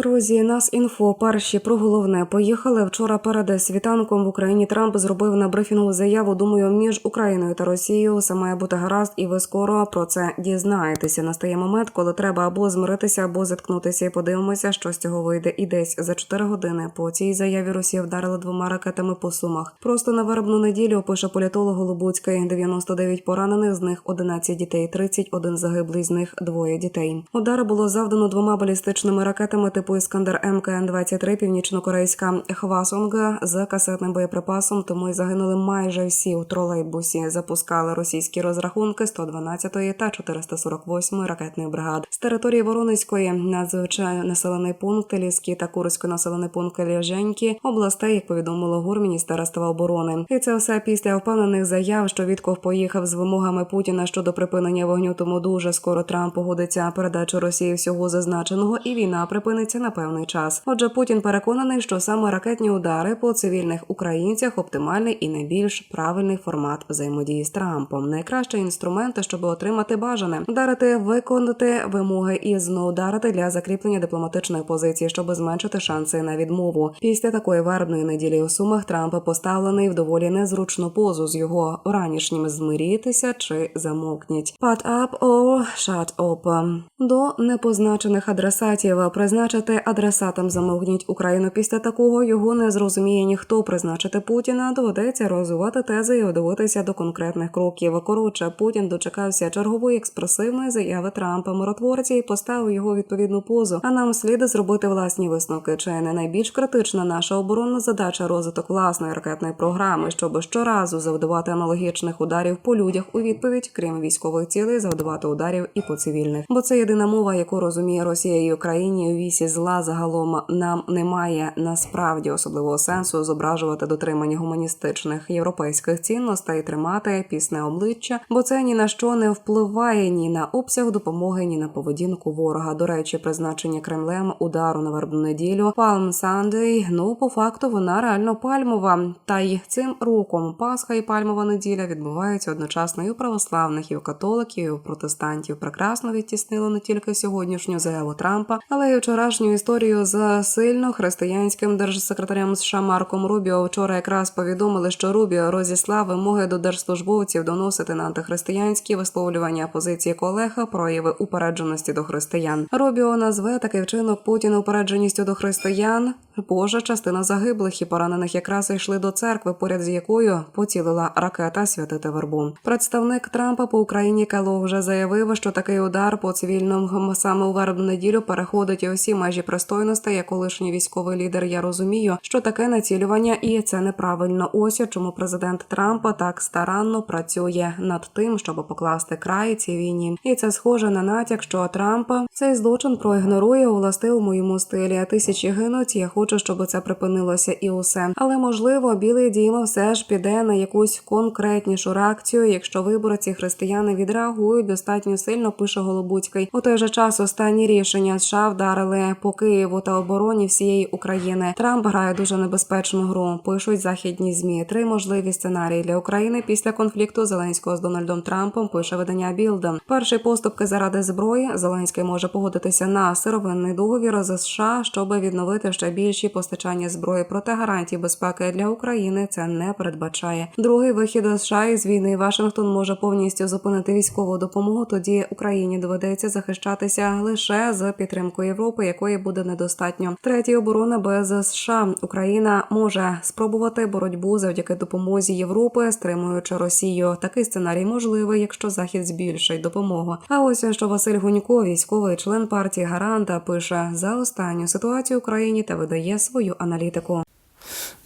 Друзі, нас інфо перші про головне поїхали вчора перед світанком в Україні. Трамп зробив на брифінгу заяву. Думаю, між Україною та Росією все має бути гаразд, і ви скоро про це дізнаєтеся. Настає момент, коли треба або змиритися, або зіткнутися. І подивимося, що з цього вийде. І десь за 4 години по цій заяві Росія вдарила двома ракетами по сумах. Просто на вербну неділю пише політолог Голубуцький. 99 поранених, з них 11 дітей, 31 загиблий, з них двоє дітей. Удари було завдано двома балістичними ракетами типу Іскандер МКН 23 північно-корейська Хвасонга з касетним боєприпасом. Тому й загинули майже всі у тролейбусі. Запускали російські розрахунки 112-ї та 448-ї ракетних бригад з території Воронезької надзвичайно населений пункт Ліський та Курський населений пункт Ляженькі областей, як повідомило ГУР Міністерства оборони. І це все після впевнених заяв, що Вітков поїхав з вимогами Путіна щодо припинення вогню. Тому дуже скоро Трамп погодиться передачу Росії всього зазначеного, і війна припиниться на певний час. Отже, Путін переконаний, що саме ракетні удари по цивільних українцях оптимальний і найбільш правильний формат взаємодії з Трампом. Найкращий інструмент, щоб отримати бажане, вдарити, виконати вимоги і знову ударити для закріплення дипломатичної позиції, щоб зменшити шанси на відмову. Після такої вербної неділі у сумах Трамп поставлений в доволі незручну позу з його ранішнім змирітися чи замовкніть. Put up or shut up. До непозначених адресатів призначити адресатам замовкніть Україну. Після такого його не зрозуміє ніхто. Призначити Путіна доведеться розвивати тези і дивитися до конкретних кроків. Коротше, Путін дочекався чергової експресивної заяви Трампа миротворці і поставив його відповідну позу. А нам слід зробити власні висновки. Чи не найбільш критична наша оборонна задача розвиток власної ракетної програми, щоб щоразу завдавати аналогічних ударів по людях у відповідь, крім військових цілей, завдавати ударів і по цивільних. Бо це єдина мова, яку розуміє Росія і Україні у вісі зла загалом нам немає насправді особливого сенсу зображувати дотримання гуманістичних європейських цінностей, тримати пісне обличчя, бо це ні на що не впливає ні на обсяг допомоги, ні на поведінку ворога. До речі, призначення Кремлем удару на вербну неділю Палм Сандей. Ну по факту вона реально пальмова. Та й цим роком Пасха і Пальмова неділя відбуваються одночасно і у православних, і у католиків, і у протестантів. Прекрасно відтіснило не тільки сьогоднішню заяву Трампа, але й вчорашню історію з сильно християнським держсекретарем США Марком Рубіо. Вчора якраз повідомили, що Рубіо розіслав вимоги до держслужбовців доносити на антихристиянські висловлювання позиції колег прояви упередженості до християн. Рубіо назве такий вчинок Путіна упередженістю до християн. Божа частина загиблих і поранених якраз йшли до церкви, поряд з якою поцілила ракета святити вербу. Представник Трампа по Україні Келлог вже заявив, що такий удар по цивільному саме у вербну неділю переходить і усі межі пристойності. Як колишній військовий лідер, я розумію, що таке націлювання, і це неправильно. Ось чому президент Трампа так старанно працює над тим, щоб покласти край цій війні. І це схоже на натяк, що Трампа цей злочин проігнорує у властивому йому стилі. Тисячі гинуть. Я хочу, щоб це припинилося і усе. Але можливо, білий дім все ж піде на якусь конкретнішу реакцію, якщо виборці християни відреагують достатньо сильно. Пише Голобуцький. У той же час останні рішення США вдарили по Києву та обороні всієї України. Трамп грає дуже небезпечну гру. Пишуть західні змі. Три можливі сценарії для України після конфлікту Зеленського з Дональдом Трампом. Пише видання Білден. Перший поступки заради зброї. Зеленський може погодитися на сировинний договір з США, щоб відновити ще більші постачання зброї. Проте гарантій безпеки для України це не передбачає. Другий вихід США із війни Вашингтон може повністю зупинити військову допомогу. Тоді Україні доведеться захищатися лише з підтримкою Європи, якої буде недостатньо. Третій оборона без США. Україна може спробувати боротьбу завдяки допомозі Європи, стримуючи Росію. Такий сценарій можливий, якщо Захід збільшить допомогу. А ось що Василь Гунько, військовий член партії Гаранта, пише за останню ситуацію в Україні та видає свою аналітику.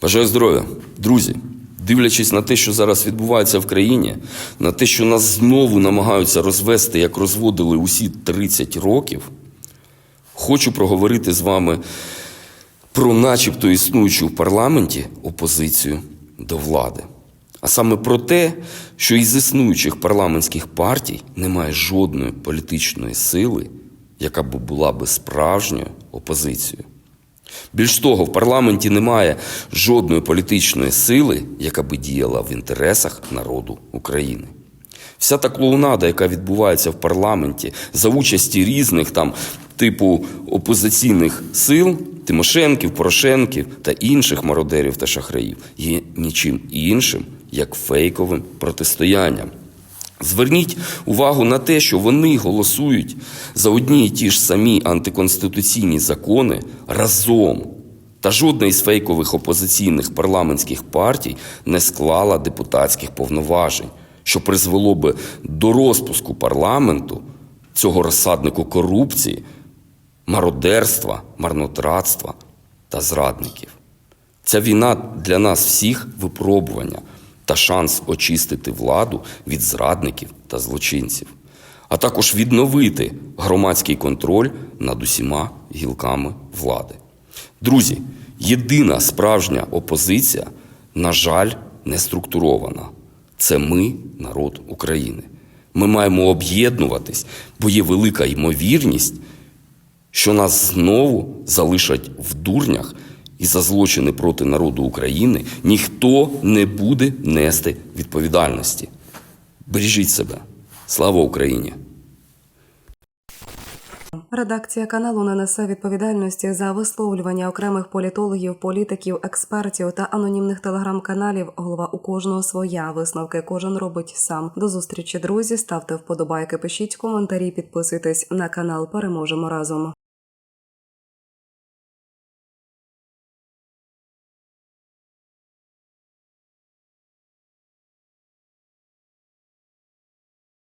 Бажаю здоров'я, друзі. Дивлячись на те, що зараз відбувається в країні, на те, що нас знову намагаються розвести, як розводили усі 30 років, хочу проговорити з вами про начебто існуючу в парламенті опозицію до влади. А саме про те, що із існуючих парламентських партій немає жодної політичної сили, яка б була би справжньою опозицією. Більш того, в парламенті немає жодної політичної сили, яка би діяла в інтересах народу України. Вся та клоунада, яка відбувається в парламенті за участі різних там типу опозиційних сил, Тимошенків, Порошенків та інших мародерів та шахраїв є нічим іншим, як фейковим протистоянням. Зверніть увагу на те, що вони голосують за одні і ті ж самі антиконституційні закони разом. Та жодна із фейкових опозиційних парламентських партій не склала депутатських повноважень, що призвело би до розпуску парламенту цього розсаднику корупції, мародерства, марнотратства та зрадників. Ця війна для нас всіх випробування та шанс очистити владу від зрадників та злочинців, а також відновити громадський контроль над усіма гілками влади. Друзі, єдина справжня опозиція, на жаль, не структурована. Це ми, народ України. Ми маємо об'єднуватись, бо є велика ймовірність, що нас знову залишать в дурнях, і за злочини проти народу України ніхто не буде нести відповідальності. Бережіть себе. Слава Україні! Редакція каналу не несе відповідальності за висловлювання окремих політологів, політиків, експертів та анонімних телеграм-каналів. Голова у кожного своя висновки кожен робить сам. До зустрічі, друзі. Ставте вподобайки, пишіть коментарі, підписуйтесь на канал. Переможемо разом.